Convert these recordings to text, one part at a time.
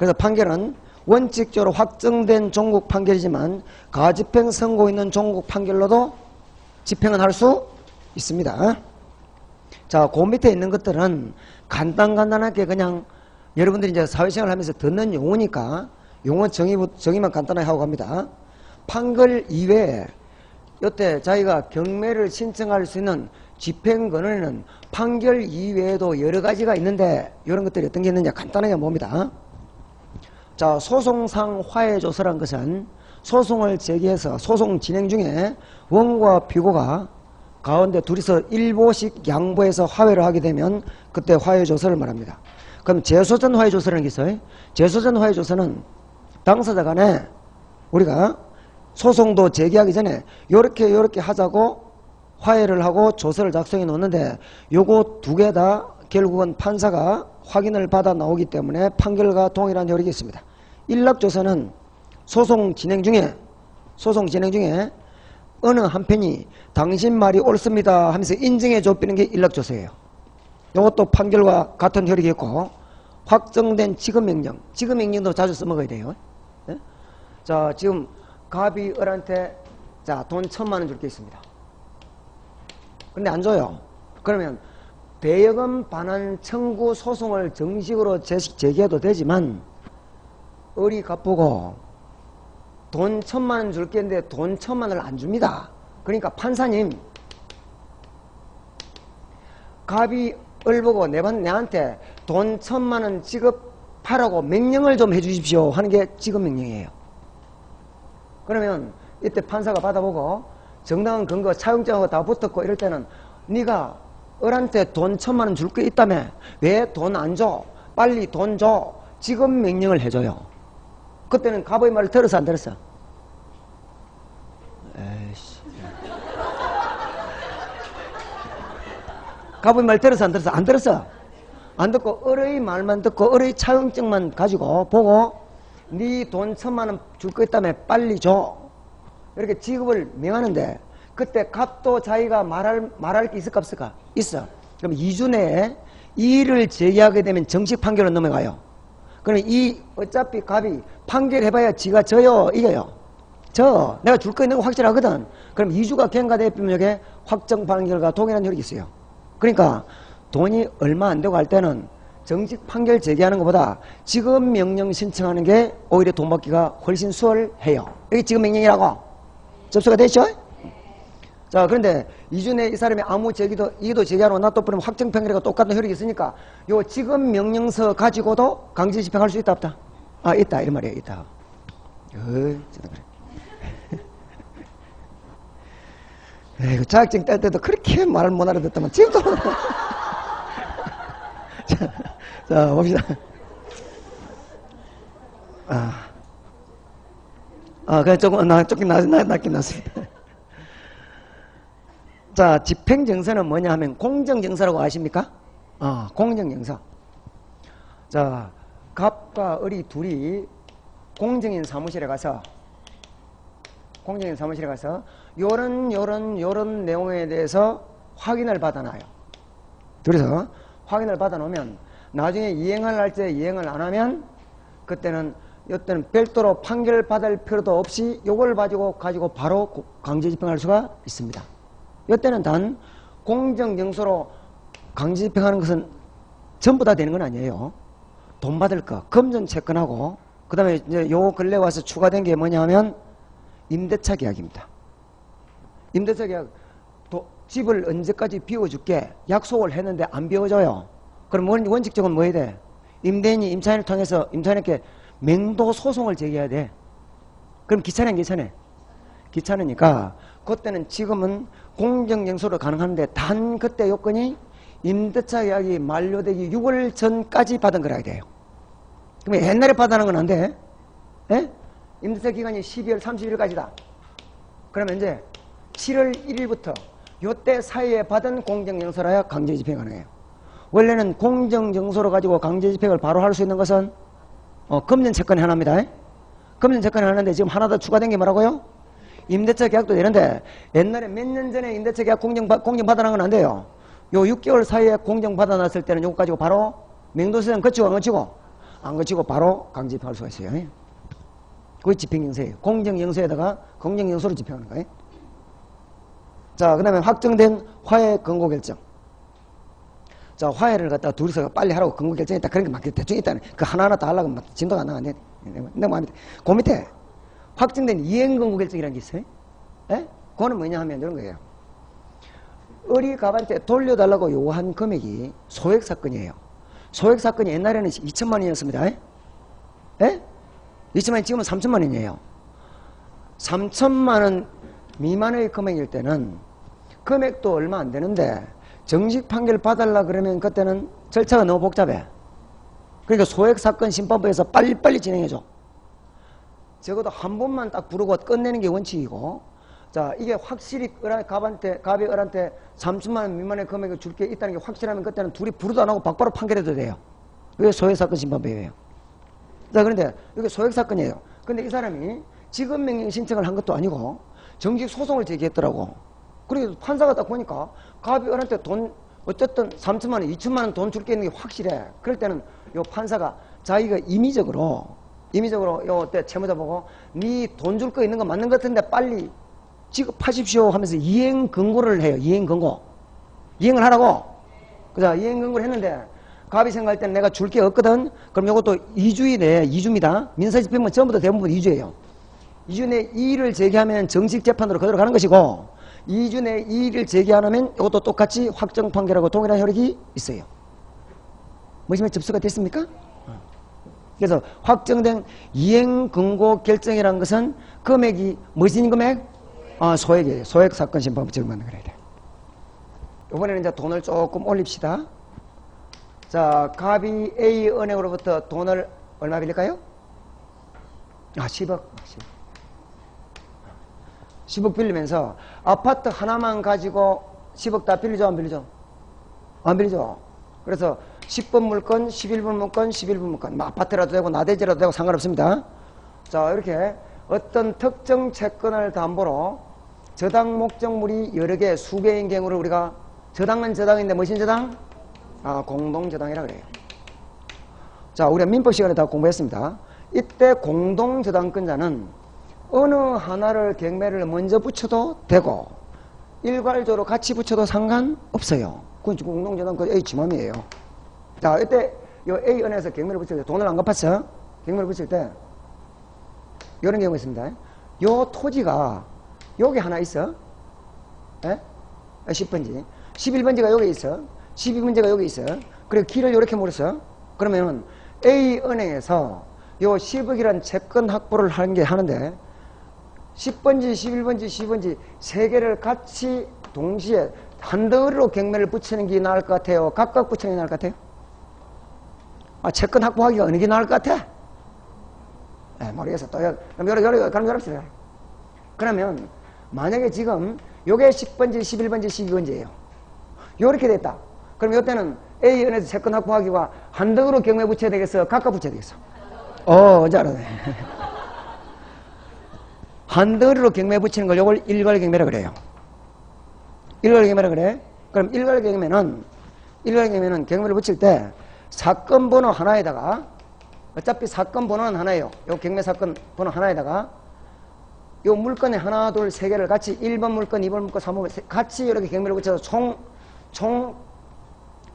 그래서 판결은 원칙적으로 확정된 종국 판결이지만 가집행 선고 있는 종국 판결로도 집행은 할 수 있습니다. 자, 그 밑에 있는 것들은 간단간단하게 그냥 여러분들이 이제 사회생활 하면서 듣는 용어니까 용어 정의, 정의만 간단하게 하고 갑니다. 판결 이외에 여태 자기가 경매를 신청할 수 있는 집행권에는 판결 이외에도 여러 가지가 있는데 이런 것들이 어떤 게 있느냐 간단하게 봅니다. 자, 소송상 화해 조서란 것은 소송을 제기해서 소송 진행 중에 원과 피고가 가운데 둘이서 일보씩 양보해서 화해를 하게 되면 그때 화해 조서를 말합니다. 그럼 재소전 화해 조서라는 게 있어요. 재소전 화해 조서는 당사자 간에 우리가 소송도 제기하기 전에 요렇게 요렇게 하자고 화해를 하고 조서를 작성해 놓는데 요거 두 개 다 결국은 판사가 확인을 받아 나오기 때문에 판결과 동일한 효력이 있습니다. 일락조서는 소송 진행 중에 소송 진행 중에 어느 한편이 당신 말이 옳습니다 하면서 인정해 줘비는 게 일락조서예요. 이것도 판결과 같은 있고 확정된 지급명령 지급명령도 자주 써먹어야 돼요. 예? 자 지금 갑이 을한테 자 돈 천만 원 줄 게 있습니다. 근데 안 줘요. 그러면 대여금 반환 청구 소송을 정식으로 제- 제기해도 되지만 을이 갚고 돈 천만 원 줄 게인데 돈 천만 원을 안 줍니다. 그러니까 판사님 갑이 을 보고 내한테 돈 천만 원 지급하라고 명령을 좀 해주십시오 하는 게 지급 명령이에요. 그러면 이때 판사가 받아보고 정당한 근거 차용장하고 다 붙었고 이럴 때는 네가 을한테 돈 천만 원 줄 게 있다며 왜 돈 안 줘? 빨리 돈 줘. 지급 명령을 해줘요. 그때는 갑의 말을 들었어 안 들었어? 에이씨. 갑의 말 들었어 안 들었어? 안 들었어. 안 듣고 을의 말만 듣고 을의 차용증만 가지고 보고 네 돈 천만 원 줄 거 있다며 빨리 줘. 이렇게 지급을 명하는데 그때 갑도 자기가 말할 말할 게 있을까 없을까? 있어. 그럼 2주 내에 이 일을 제기하게 되면 정식 판결로 넘어가요. 그럼 이 어차피 갑이 판결해봐야 지가 져요 이겨요. 저 내가 줄 거 있는 거 확실하거든. 그럼 2주가 경과되면 여기에 확정 판결과 동일한 효력이 있어요. 그러니까 돈이 얼마 안 되고 할 때는 정식 판결 제기하는 것보다 지급 명령 신청하는 게 오히려 돈 받기가 훨씬 수월해요. 이게 지급 명령이라고 접수가 됐죠? 자 그런데 이주 내에 이 사람이 아무 제기도 이도 제기하고 놔둬버리면 확정 판결과 똑같은 효력이 있으니까 요 지급 명령서 가지고도 강제 집행할 수 있다 없다? 아 있다. 이런 말이에요. 있다. 어이, 그래. 에이구, 자격증 딸 때도 그렇게 말을 못 알아듣더만. 지금도. 자, 자 봅시다. 아, 아 그래 조금 나 조금 나, 나, 낫긴 낫습니다 자 집행정서는 뭐냐 하면 공정정서라고 아십니까? 아 공정정서 자 갑과 을이 둘이 공정인 사무실에 가서 공정인 사무실에 가서 요런 요런 요런 내용에 대해서 확인을 받아놔요. 그래서 확인을 받아놓으면 나중에 이행을 할때 이행을 안 하면 그때는 이때는 별도로 판결 받을 필요도 없이 요걸 가지고 가지고 바로 고- 강제 집행할 수가 있습니다. 이때는 단 공정 정서로 강제 집행하는 것은 전부 다 되는 건 아니에요. 돈 받을 거, 금전 채권하고 그 다음에 이제 요 근래 와서 추가된 게 뭐냐면 임대차 계약입니다. 임대차 계약 도- 집을 언제까지 비워줄게 약속을 했는데 안 비워줘요. 그럼 원, 원칙적으로 뭐 해야 돼? 임대인이 임차인을 통해서 임차인에게 맹도 소송을 제기해야 돼. 그럼 기차는 괜찮아. 귀찮으니까 그때는 지금은 공정정소로 가능한데 단 그때 요건이 임대차 계약이 만료되기 6월 전까지 받은 거라 돼요. 그럼 옛날에 받아는 건안 돼. 예? 임대차 기간이 12월 31일까지다. 그러면 이제 7월 1일부터 요때 사이에 받은 공정정서라야 강제 집행 가능해요. 원래는 공정정서로 가지고 강제 집행을 바로 할 수 있는 것은 어, 금전 채권이 하나입니다. 금전 채권이 하나인데 지금 하나 더 추가된 게 뭐라고요? 임대차 계약도 되는데 옛날에 몇 년 전에 임대차 계약 공정, 공정 받아놓은 건 안 돼요. 요 6개월 사이에 공정 받아놨을 때는 요거 가지고 바로 맹도수장 거치고 안 거치고 안 거치고 바로 강집행할 수가 있어요. 예. 그게 집행영세예요. 공정영세에다가 공정영소로 집행하는 거예요. 자, 그 다음에 확정된 화해 권고 결정. 자, 화해를 갖다 둘이서 빨리 하라고 권고 결정했다. 그런 게 맞겠다. 대충 있다는 그 하나하나 다 하려고 하면 진도가 안 나가네. 내 마음에 그 밑에 확정된 이행 권고 결정이라는 게 있어요. 예? 그거는 뭐냐 하면 이런 거예요. 어리 갑한테 돌려달라고 요구한 금액이 소액 사건이에요. 소액 사건이 옛날에는 2천만 원이었습니다. 예? 2천만 원 지금은 3천만 원이에요. 3천만 원 미만의 금액일 때는 금액도 얼마 안 되는데 정식 판결 받으려 그러면 그때는 절차가 너무 복잡해. 그러니까 소액 사건 심판부에서 빨리빨리 진행해줘. 적어도 한 번만 딱 부르고 끝내는 게 원칙이고 자 이게 확실히 을한 갑한테 갑이 을한테 3천만 원 미만의 금액을 줄 게 있다는 게 확실하면 그때는 둘이 부르도 안 하고 바로 판결해도 돼요. 이게 소액 사건 심판부예요. 자 그런데 이게 소액 사건이에요. 근데 이 사람이 지급 명령 신청을 한 것도 아니고 정식 소송을 제기했더라고. 그리고 판사가 딱 보니까 갑이 을한테 돈 어쨌든 3천만 원, 2천만 원 돈 줄 게 있는 게 확실해. 그럴 때는 요 판사가 자기가 임의적으로 임의적으로 요때 채무자 보고 네 돈 줄 거 있는 거 맞는 것 같은데 빨리 지급하십시오 하면서 이행 권고를 해요. 이행 권고. 이행을 하라고. 그자 이행 권고를 했는데 갑이 생각할 때는 내가 줄 게 없거든. 그럼 요것도 2주 이 내에 2주입니다. 민사집행은 전부 다 대부분 2주예요. 2주 내에 이의를 제기하면 정식 재판으로 그대로 가는 것이고 2주 내에 이의를 제기 안 하면 이것도 똑같이 확정 판결하고 동일한 효력이 있어요. 뭐시면 접수가 됐습니까? 그래서 확정된 이행 근고 결정이라는 것은 금액이 무슨 금액? 아, 소액이에요. 소액 사건 심판부 적용받는 거래야 돼. 이번에는 이제 돈을 조금 올립시다. 자, 갑이 A 은행으로부터 돈을 얼마 빌릴까요? 아, 10억. 10억. 10억 빌리면서 아파트 하나만 가지고 10억 다 빌리죠, 안 빌리죠? 안 빌리죠. 그래서 10번 물건, 11번 물건, 11번 물건. 뭐 아파트라도 되고 나대지라도 되고 상관없습니다. 자, 이렇게 어떤 특정 채권을 담보로 저당 목적물이 여러 개, 수개인 경우를 우리가 저당은 저당인데 무슨 저당? 아, 공동저당이라 그래요. 자, 우리가 민법 시간에 다 공부했습니다. 이때 공동저당권자는 어느 하나를 경매를 먼저 붙여도 되고 일괄적으로 같이 붙여도 상관없어요. 그건 지금 공동저당권 A 지맘이에요. 자, 이때 요 A 은에서 경매를 붙일 때 돈을 안 갚았어? 경매를 붙일 때 이런 경우가 있습니다. 요 토지가 여기 하나 있어. 예? 10번지. 11번지가 여기 있어. 12번지가 여기 있어. 그리고 길을 이렇게 물었어. 그러면 A 은행에서 요 10억이란 채권 확보를 하는 게 하는데 10번지, 11번지, 12번지 세 개를 같이 동시에 한 덩어리로 경매를 붙이는 게 나을 것 같아요. 각각 붙이는 게 나을 것 같아요. 아, 채권 확보하기가 어느 게 나을 것 같아? 예, 모르겠어. 또, 여- 그럼 여러, 여러, 그럼 열읍시다. 그러면, 만약에 지금, 요게 10번지, 11번지, 12번지예요 요렇게 됐다. 그럼 요때는 A은에서 채권 확보하기가 한 덩으로 경매 붙여야 되겠어? 각각 붙여야 되겠어? 어, 이제 알았네. 한 덩어리로 경매 붙이는 걸 요걸 일괄 경매라 그래요. 일괄 경매라 그래? 그럼 일괄 경매는, 일괄 경매는 경매를 붙일 때 사건 번호 하나에다가 어차피 사건 번호는 하나예요. 요 경매 사건 번호 하나에다가 요 물건에 하나, 둘, 세 개를 같이 1번 물건, 2번 물건, 3번 물건 같이 이렇게 경매를 붙여서 총, 총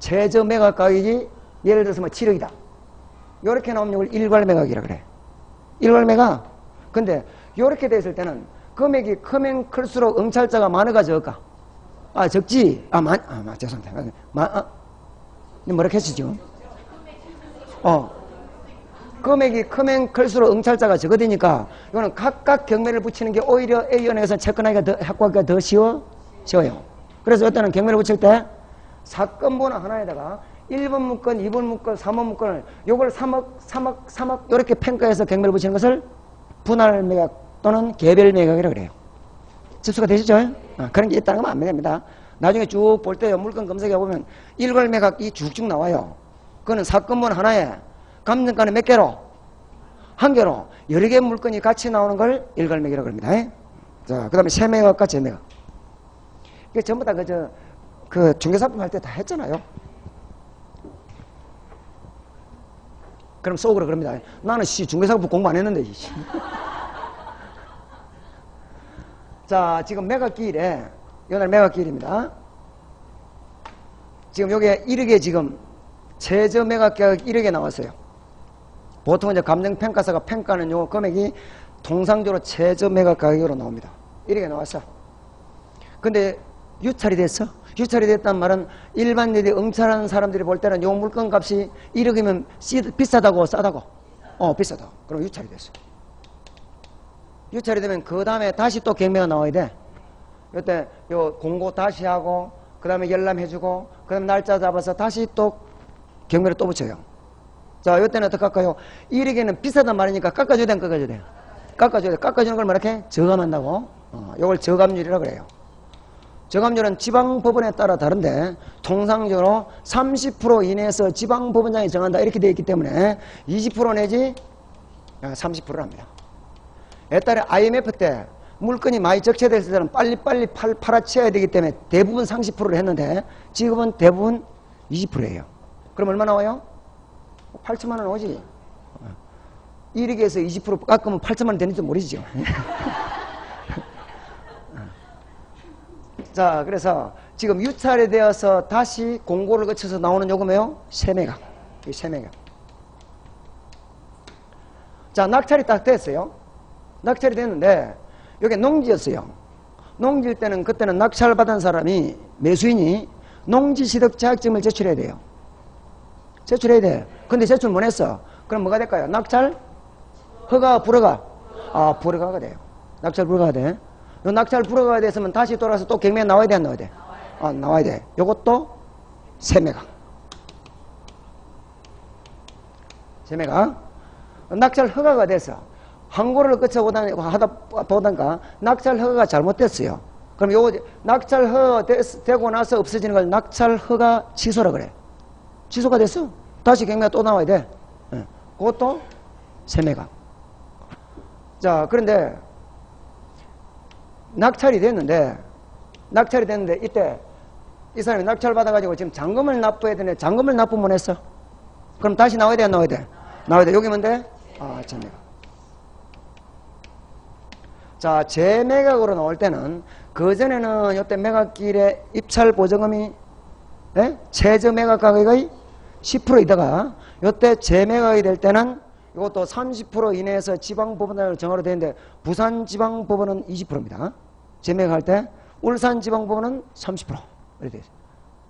최저 매각 가격이 예를 들어서 뭐 7억이다. 요렇게 나오면 이걸 일괄 매각이라 그래. 일괄 매각. 근데 요렇게 됐을 때는 금액이 크면 클수록 응찰자가 많을까 적을까? 아, 적지? 아, 많, 아, 마, 죄송합니다. 마, 아, 뭐라 했었죠? 어. 금액이 크면 클수록 응찰자가 적어지니까 이거는 각각 경매를 붙이는 게 오히려 A연에서 채권하기가 더, 확보하기가 더 쉬워? 쉬워요. 그래서 어떤 경매를 붙일 때 사건 번호 하나에다가 1번 문건, 2번 문건, 3번 문건을 요걸 3억, 3억, 3억 이렇게 평가해서 경매를 붙이는 것을 분할 매각 또는 개별 매각이라고 그래요. 접수가 되시죠? 아, 그런 게 있다는 건안 됩니다. 나중에 쭉 볼때 물건 검색해 보면 일괄 매각이 쭉쭉 나와요. 그거는 사건번 하나에 감정가는 몇 개로? 한 개로 여러 개 물건이 같이 나오는 걸 일괄 매각이라고 합니다. 예? 자, 그 다음에 세매각과 재매각. 이게 전부 다 그저 그 중개사법 할때 다 했잖아요. 그럼 속으로 그럽니다. 나는 씨 중개사부 공부 안 했는데. 씨. 자, 지금 매각기일에 오늘 매각기일입니다. 지금 요게 1억에 지금 최저 매각가격 1억에 나왔어요. 보통 이제 감정평가사가 평가하는 요 금액이 통상적으로 최저 매각 가격으로 나옵니다. 1억에 나왔어. 근데 유찰이 됐어. 유찰이 됐단 말은 일반인들이 응찰하는 사람들이 볼 때는 요 물건 값이 1억이면 비싸다고 싸다고? 어, 비싸다. 그럼 유찰이 됐어. 유찰이 되면 그 다음에 다시 또 경매가 나와야 돼. 이때 요 공고 다시 하고 그 다음에 열람해주고 그 다음에 날짜 잡아서 다시 또 경매를 또 붙여요. 자, 이때는 어떻게 할까요? 1억에는 비싸단 말이니까 깎아줘야 돼, 안 깎아줘야 돼? 깎아줘야 돼. 깎아주는 걸 뭐렇게 저감한다고? 어, 요걸 저감률이라 그래요. 저감률은 지방법원에 따라 다른데 통상적으로 30% 이내에서 지방법원장이 정한다 이렇게 되어 있기 때문에 20% 내지 30%를 합니다. 옛날에 IMF 때 물건이 많이 적체됐을 때는 빨리빨리 팔, 팔아치워야 되기 때문에 대부분 30%를 했는데 지금은 대부분 20%예요. 그럼 얼마 나와요? 8천만 원 오지. 1억에서 20% 깎으면 8천만 원 되는지 모르죠. 자, 그래서 지금 유찰이 되어서 다시 공고를 거쳐서 나오는 요금이요? 세매각. 이 세매각. 자, 낙찰이 딱 됐어요. 낙찰이 됐는데, 여기 농지였어요. 농지일 때는 그때는 낙찰 받은 사람이 매수인이 농지시득 자격증을 제출해야 돼요. 제출해야 돼. 근데 제출 못 했어. 그럼 뭐가 될까요? 낙찰? 허가, 불허가? 아, 불허가가 돼요. 낙찰 불허가 돼. 요 낙찰 불허가 됐으면 다시 돌아서 또 경매에 나와야 돼, 안 나와야 돼? 아, 나와야 돼. 요것도 세매각. 세매각. 낙찰 허가가 돼서 항고를 거쳐보다 하다 보다가 낙찰 허가가 잘못됐어요. 그럼 요 낙찰 허가 됐- 되고 나서 없어지는 걸 낙찰 허가 취소라 그래. 취소가 됐어. 다시 경매가 또 나와야 돼. 예. 그것도 세매각. 자, 그런데 낙찰이 됐는데 낙찰이 됐는데 이때 이 사람이 낙찰 받아가지고 지금 잔금을 납부해야 되네. 잔금을 납부 못 했어. 그럼 다시 나와야 돼, 안 나와야 돼? 나와야 돼. 여기면 돼? 아, 재매각. 자, 재매각으로 나올 때는 그전에는 이때 매각길에 입찰 보증금이 예? 최저 매각 가격의 10%이다가 이때 재매각이 될 때는 이것도 30% 이내에서 지방법원을 정하로 되는데 부산지방법원은 20%입니다. 재매각할 때 울산지방법원은 30% 이렇게 돼요.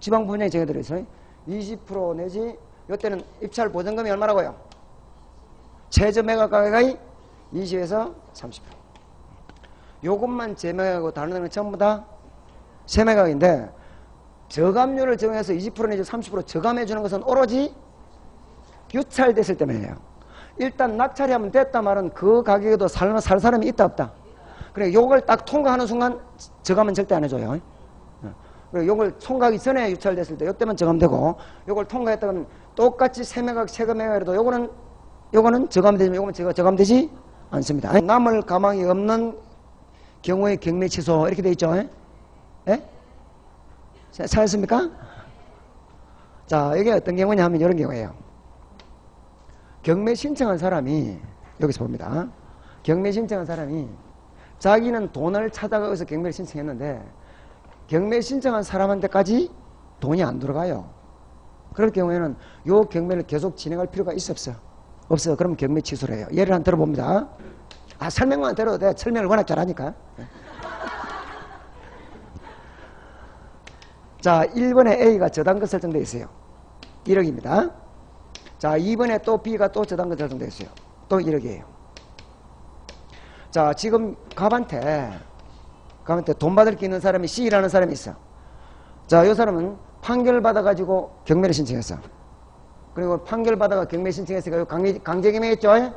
지방법원이 정해들어 있어요. 20% 내지 이때는 입찰 보증금이 얼마라고요? 최저 매각 가격의 20에서 30%. 요것만 재매각하고 다른 건 전부 다 세매각인데 저감률을 정해서 20% 내지 30% 저감해 주는 것은 오로지 유찰됐을 때문이에요. 일단 낙찰이 하면 됐다 말은 그 가격에도 살, 살 사람이 있다 없다. 그래 요걸 딱 통과하는 순간 저감은 절대 안 해줘요. 어. 그리고 요걸 통과하기 전에 유찰됐을 때 요때만 저감되고 요걸 통과했다면 똑같이 세매각 세금매각이라도 요거는 요거는 저감되지만 요거는 저가 저감되지 않습니다. 남을 가망이 없는 경우에 경매 취소 이렇게 돼 있죠. 예? 예? 자, 찾았습니까? 자, 이게 어떤 경우냐 하면 이런 경우예요. 경매 신청한 사람이 여기서 봅니다. 경매 신청한 사람이 자기는 돈을 찾아가서 경매를 신청했는데 경매 신청한 사람한테까지 돈이 안 들어가요. 그럴 경우에는 요 경매를 계속 진행할 필요가 있어 없어? 없어. 그럼 경매 취소를 해요. 예를 한 들어봅니다. 아 설명만 들어도 돼. 설명을 워낙 잘하니까. 자, 1번에 A가 저당금 설정되어 있어요. 1억입니다. 자, 2번에 또 B가 또 저당금 설정되어 있어요. 또 1억이에요. 자, 지금 갑한테, 갑한테 돈 받을 게 있는 사람이 C라는 사람이 있어. 자, 이 사람은 판결 받아가지고 경매를 신청했어. 그리고 판결 받아가 경매 신청했으니까 강제, 강제 경매했죠? 예?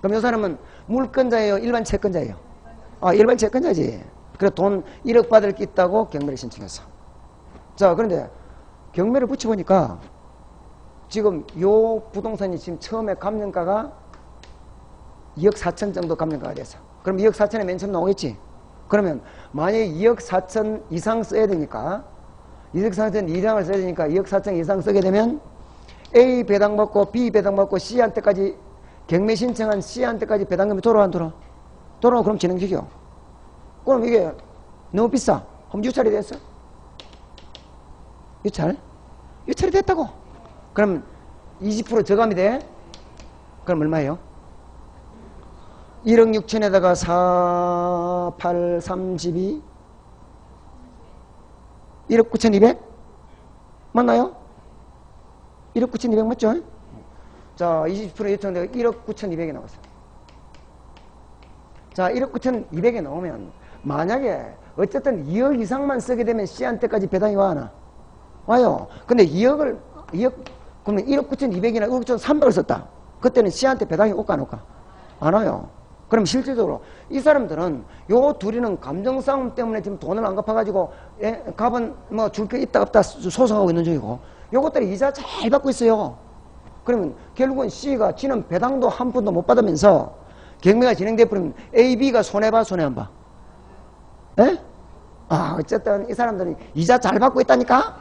그럼 이 사람은 물건자예요? 일반 채권자예요? 아, 일반 채권자지. 그래 돈 1억 받을 게 있다고 경매를 신청했어. 자, 그런데 경매를 붙여보니까 지금 요 부동산이 지금 처음에 감정가가 2억 4천 정도 감정가가 됐어. 그럼 2억 4천에 맨 처음 나오겠지? 그러면 만약에 2억 4천 이상 써야 되니까 2억 4천 이상을 써야 되니까 2억 4천 이상 쓰게 되면 A 배당받고 B 배당받고 C한테까지 경매 신청한 C한테까지 배당금이 돌아와 안 돌아? 돌아와 그럼 진행시켜. 그럼 이게 너무 비싸. 그럼 유찰이 됐어? 유찰? 유찰이 됐다고. 그럼 20% 저감이 돼? 그럼 얼마예요? 1억 6천에다가 4, 8, 32 1억 9천 2백? 맞나요? 1억 9천 2백 맞죠? 자, 20% 예청되가 1억 9천 2백이 나왔어요. 자, 1억 9천 2백이 나오면 만약에 어쨌든 2억 이상만 쓰게 되면 C한테까지 배당이 와, 나 와요. 근데 2억을, 2억, 그러면 1억 9천 2백이나 1억 9천 3백을 썼다. 그때는 C한테 배당이 올까 안 올까? 안 와요. 그럼 실질적으로 이 사람들은 요 둘이는 감정 싸움 때문에 지금 돈을 안 갚아가지고 예, 값은 뭐 줄 게 있다 없다 소송하고 있는 중이고 요것들이 이자 잘 받고 있어요. 그러면 결국은 C가 지는 배당도 한 푼도 못 받으면서 경매가 진행돼 버리면 A, B가 손해 봐 손해 안 봐? 예? 아 어쨌든 이 사람들은 이자 잘 받고 있다니까?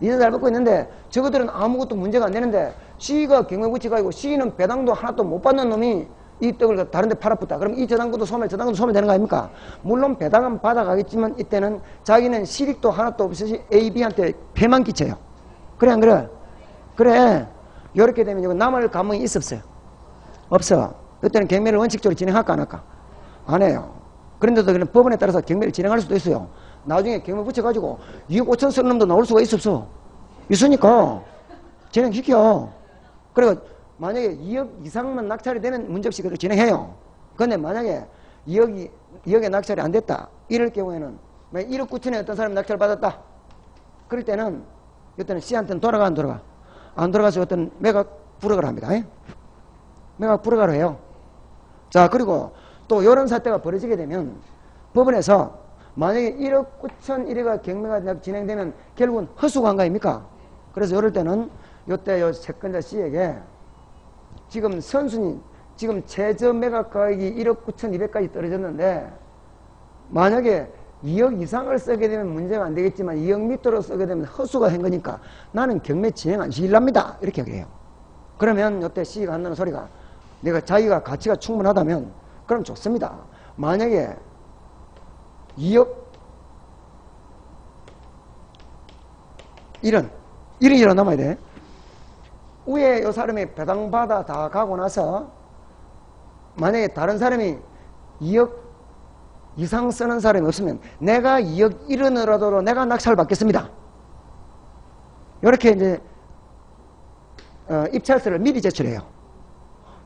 이자 잘 받고 있는데 저거들은 아무것도 문제가 안 되는데 C가 경매부치가 아니고 C는 배당도 하나도 못 받는 놈이 이 떡을 다른 데 팔아붙다. 그럼 이 저당구도 소멸, 저당구도 소멸되는 거 아닙니까? 물론 배당은 받아가겠지만 이때는 자기는 실익도 하나도 없이 A, B한테 폐만 끼쳐요. 그래 안 그래? 그래. 이렇게 되면 남을 감흥이 있었어요. 없어. 그때는 경매를 원칙적으로 진행할까 안 할까? 안 해요. 그런데도 그냥 법원에 따라서 경매를 진행할 수도 있어요. 나중에 경매 붙여가지고 2억 5천 쓰는 놈도 나올 수가 있어 없어? 있으니까 진행시켜. 그리고 만약에 2억 이상만 낙찰이 되면 문제 없이 그대로 진행해요. 근데 만약에 2억이, 2억에 낙찰이 안 됐다. 이럴 경우에는 만약 1억 9천에 어떤 사람이 낙찰 받았다. 그럴 때는 이때는 C한테는 돌아가 안 돌아가? 안 돌아가서 어떤 매각 불허를 합니다. 예? 매각 불허를 해요. 자 그리고 또 이런 사태가 벌어지게 되면 법원에서 만약에 1억 9천 1회가 경매가 진행되면 결국은 허수가 거 아닙니까? 그래서 이럴 때는 요때 요 채권자 C에게 지금 선순위 지금 최저 매각 가액이 1억 9천 2백까지 떨어졌는데 만약에 2억 이상을 쓰게 되면 문제가 안 되겠지만 2억 밑으로 쓰게 되면 허수가 된 거니까 나는 경매 진행 안 시킬랍니다. 이렇게 얘기해요. 그러면 이때 C가 한다는 소리가 내가 자기가 가치가 충분하다면 그럼 좋습니다. 만약에 2억 이런 이런 일어 남아야 돼. 위에 요 사람이 배당받아 다 가고 나서 만약에 다른 사람이 2억 이상 쓰는 사람이 없으면 내가 2억 1원이라도 내가 낙찰 받겠습니다. 이렇게 이제 어, 입찰서를 미리 제출해요.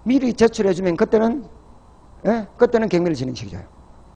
미리 제출해주면 그때는 예? 그때는 경매를 진행시켜줘요.